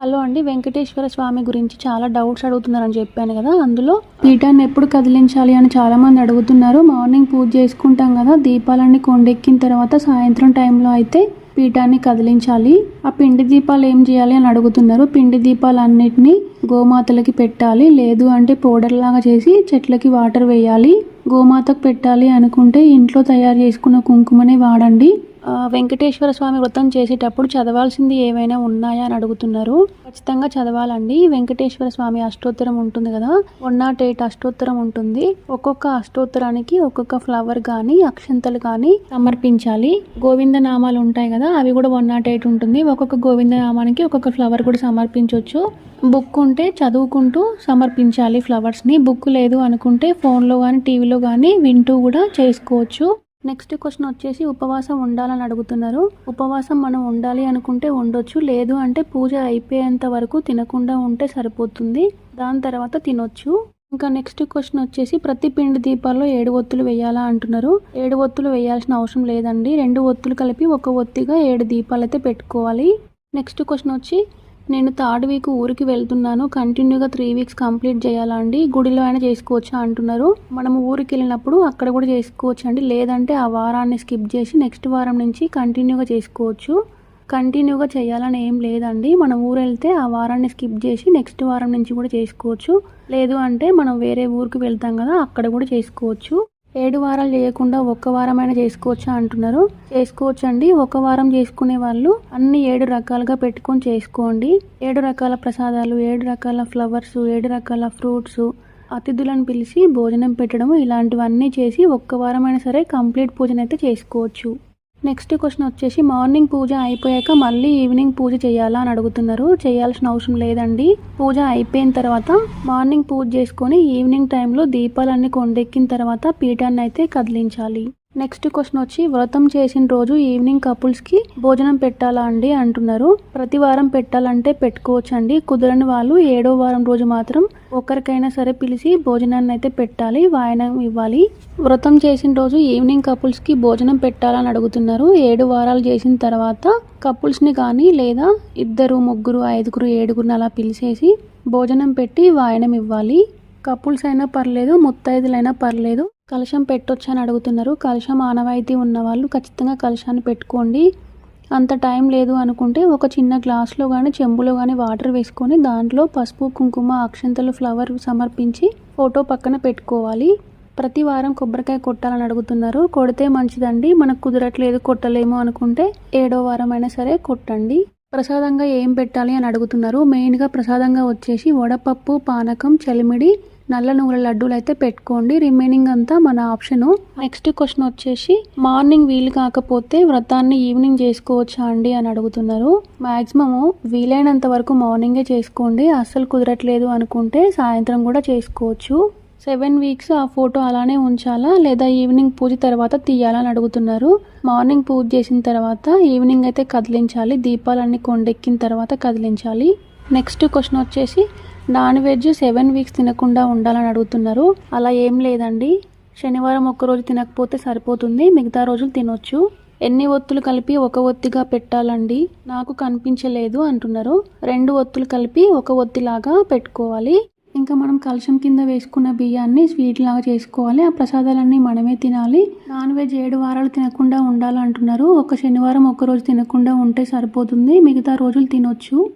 Hello అండి వెంకటేశ్వర స్వామి గురించి చాలా డౌట్స్ అడుగుతున్నారని చెప్పాను కదా అందులో పీఠాన్ని ఎప్పుడు కదిలించాలి అని చాలామంది అడుగుతున్నారు. మార్నింగ్ పూజ చేసుకుంటాం కదా దీపాలన్నీ కొండెక్కిన తర్వాత సాయంత్రం టైంలో అయితే పీఠాన్ని కదిలించాలి. ఆ పిండి దీపాలు ఏం చేయాలి అని అడుగుతున్నారు. పిండి దీపాలన్నిటినీ గోమాతలకి పెట్టాలి. లేదు అంటే పౌడర్ లాగా చేసి చెట్లకి వాటర్ వేయాలి. గోమాతకు పెట్టాలి అనుకుంటే ఇంట్లో తయారు చేసుకున్న కుంకుమనే వాడండి. వెంకటేశ్వర స్వామి వ్రతం చేసేటప్పుడు చదవాల్సింది ఏమైనా ఉన్నాయా అని అడుగుతున్నారు. ఖచ్చితంగా చదవాలండి. వెంకటేశ్వర స్వామి అష్టోత్తరం ఉంటుంది కదా? వన్ నాట్ ఎయిట్ అష్టోత్తరం ఉంటుంది. ఒక్కొక్క అష్టోత్తరానికి ఒక్కొక్క ఫ్లవర్ కానీ అక్షంతలు కానీ సమర్పించాలి. గోవింద నామాలు ఉంటాయి కదా అవి కూడా వన్ నాట్ ఎయిట్ ఉంటుంది. ఒక్కొక్క గోవింద నామానికి ఒక్కొక్క ఫ్లవర్ కూడా సమర్పించవచ్చు బుక్ ఉంటే చదువుకుంటూ సమర్పించాలి ఫ్లవర్స్ని. బుక్ లేదు అనుకుంటే ఫోన్లో కానీ టీవీలో కానీ వింటూ కూడా చేసుకోవచ్చు. నెక్స్ట్ క్వశ్చన్ వచ్చేసి ఉపవాసం ఉండాలని అడుగుతున్నారు. ఉపవాసం మనం ఉండాలి అనుకుంటే ఉండొచ్చు లేదు అంటే పూజ అయిపోయేంత వరకు తినకుండా ఉంటే సరిపోతుంది. దాని తర్వాత తినొచ్చు. ఇంకా నెక్స్ట్ క్వశ్చన్ వచ్చేసి ప్రతి పిండి దీపాల్లో ఏడు ఒత్తులు వేయాలా అంటున్నారు. ఏడు ఒత్తులు వేయాల్సిన అవసరం లేదండి. రెండు ఒత్తులు కలిపి ఒక ఒత్తిగా ఏడు దీపాలు అయితే పెట్టుకోవాలి. నెక్స్ట్ క్వశ్చన్ వచ్చి నేను థర్డ్ వీక్ ఊరికి వెళ్తున్నాను. కంటిన్యూగా త్రీ వీక్స్ కంప్లీట్ చేయాలా అండి? గుడిలో అయినా చేసుకోవచ్చా అంటున్నారు. మనం ఊరికి వెళ్ళినప్పుడు అక్కడ కూడా చేసుకోవచ్చు అండి లేదంటే ఆ వారాన్ని స్కిప్ చేసి నెక్స్ట్ వారం నుంచి కంటిన్యూగా చేసుకోవచ్చు. కంటిన్యూగా చేయాలని ఏం లేదండి. మనం ఊరు వెళ్తే ఆ వారాన్ని స్కిప్ చేసి నెక్స్ట్ వారం నుంచి కూడా చేసుకోవచ్చు. లేదు అంటే మనం వేరే ఊరికి వెళ్తాం కదా అక్కడ కూడా చేసుకోవచ్చు. ఏడు వారాలు చేయకుండా ఒక్క వారమైనా చేసుకోవచ్చా అంటున్నారు. చేసుకోవచ్చు అండి ఒక వారం చేసుకునే వాళ్ళు అన్ని ఏడు రకాలుగా పెట్టుకొని చేసుకోండి. ఏడు రకాల ప్రసాదాలు ఏడు రకాల ఫ్లవర్స్ ఏడు రకాల ఫ్రూట్స్ అతిథులను పిలిచి భోజనం పెట్టడం ఇలాంటివన్నీ చేసి ఒక్క వారమైనా సరే కంప్లీట్ పూజనైతే చేసుకోవచ్చు. నెక్స్ట్ క్వశ్చన్ వచ్చేసి మార్నింగ్ పూజ అయిపోయాక మళ్ళీ ఈవినింగ్ పూజ చేయాలా అని అడుగుతున్నారు. చేయాల్సిన అవసరం లేదండి. పూజ అయిపోయిన తర్వాత మార్నింగ్ పూజ చేసుకొని ఈవినింగ్ టైంలో దీపాలన్నీ కొండెక్కిన తర్వాత పీఠాన్ని అయితే కదిలించాలి. నెక్స్ట్ క్వశ్చన్ వచ్చి వ్రతం చేసిన రోజు ఈవినింగ్ కపుల్స్కి భోజనం పెట్టాలా అండి? అంటున్నారు. ప్రతి వారం పెట్టాలంటే పెట్టుకోవచ్చు అండి కుదరని వాళ్ళు ఏడో వారం రోజు మాత్రం ఒకరికైనా సరే పిలిచి భోజనాన్ని అయితే పెట్టాలి వాయనం ఇవ్వాలి. వ్రతం చేసిన రోజు ఈవినింగ్ కపుల్స్కి భోజనం పెట్టాలని అడుగుతున్నారు. ఏడు వారాలు చేసిన తర్వాత కపుల్స్ని కానీ లేదా ఇద్దరు ముగ్గురు ఐదుగురు ఏడుగురిని అలా పిలిచేసి భోజనం పెట్టి వాయనం ఇవ్వాలి. కపుల్స్ అయినా పర్లేదు ముత్తైదులైనా పర్లేదు. కలశం పెట్టొచ్చు అని అడుగుతున్నారు. కలశం ఆనవాయితీ ఉన్న వాళ్ళు ఖచ్చితంగా కలశాన్ని పెట్టుకోండి. అంత టైం లేదు అనుకుంటే ఒక చిన్న గ్లాస్లో కానీ చెంబులో కానీ వాటర్ వేసుకొని దాంట్లో పసుపు కుంకుమ అక్షంతలు ఫ్లవర్ సమర్పించి ఫోటో పక్కన పెట్టుకోవాలి. ప్రతి వారం కొబ్బరికాయ కొట్టాలని అడుగుతున్నారు. కొడితే మంచిదండి. మనకు కుదరట్లేదు కొట్టలేము అనుకుంటే ఏడో వారం అయినా సరే కొట్టండి. ప్రసాదంగా ఏం పెట్టాలి అని అడుగుతున్నారు. మెయిన్గా ప్రసాదంగా వచ్చేసి వడపప్పు పానకం చలిమిడి నల్ల నువ్వుల లడ్డూలు అయితే పెట్టుకోండి. రిమైనింగ్ అంతా మన ఆప్షను. నెక్స్ట్ క్వశ్చన్ వచ్చేసి మార్నింగ్ వీలు కాకపోతే వ్రతాన్ని ఈవినింగ్ చేసుకోవచ్చా అండి అని అడుగుతున్నారు. మ్యాక్సిమము వీలైనంత వరకు మార్నింగే చేసుకోండి. అస్సలు కుదరట్లేదు అనుకుంటే సాయంత్రం కూడా చేసుకోవచ్చు. సెవెన్ వీక్స్ ఆ ఫోటో అలానే ఉంచాలా? లేదా ఈవినింగ్ పూజ తర్వాత తీయాలని అడుగుతున్నారు. మార్నింగ్ పూజ చేసిన తర్వాత ఈవినింగ్ అయితే కదిలించాలి. దీపాలన్నీ కొండెక్కిన తర్వాత కదిలించాలి. నెక్స్ట్ క్వశ్చన్ వచ్చేసి నాన్ వెజ్ సెవెన్ వీక్స్ తినకుండా ఉండాలని అడుగుతున్నారు. అలా ఏం లేదండి. శనివారం ఒక్కరోజు తినకపోతే సరిపోతుంది. మిగతా రోజులు తినొచ్చు. ఎన్ని ఒత్తులు కలిపి ఒక ఒత్తిగా పెట్టాలండి? నాకు కనిపించలేదు అంటున్నారు. రెండు ఒత్తులు కలిపి ఒక ఒత్తిలాగా పెట్టుకోవాలి. ఇంకా మనం కలశం కింద వేసుకున్న బియ్యాన్ని స్వీట్ లాగా చేసుకోవాలి. ఆ ప్రసాదాలన్నీ మనమే తినాలి. నాన్ వెజ్ ఏడు వారాలు తినకుండా ఉండాలంటున్నారు. ఒక శనివారం ఒక్కరోజు రోజు తినకుండా ఉంటే సరిపోతుంది. మిగతా రోజులు తినొచ్చు.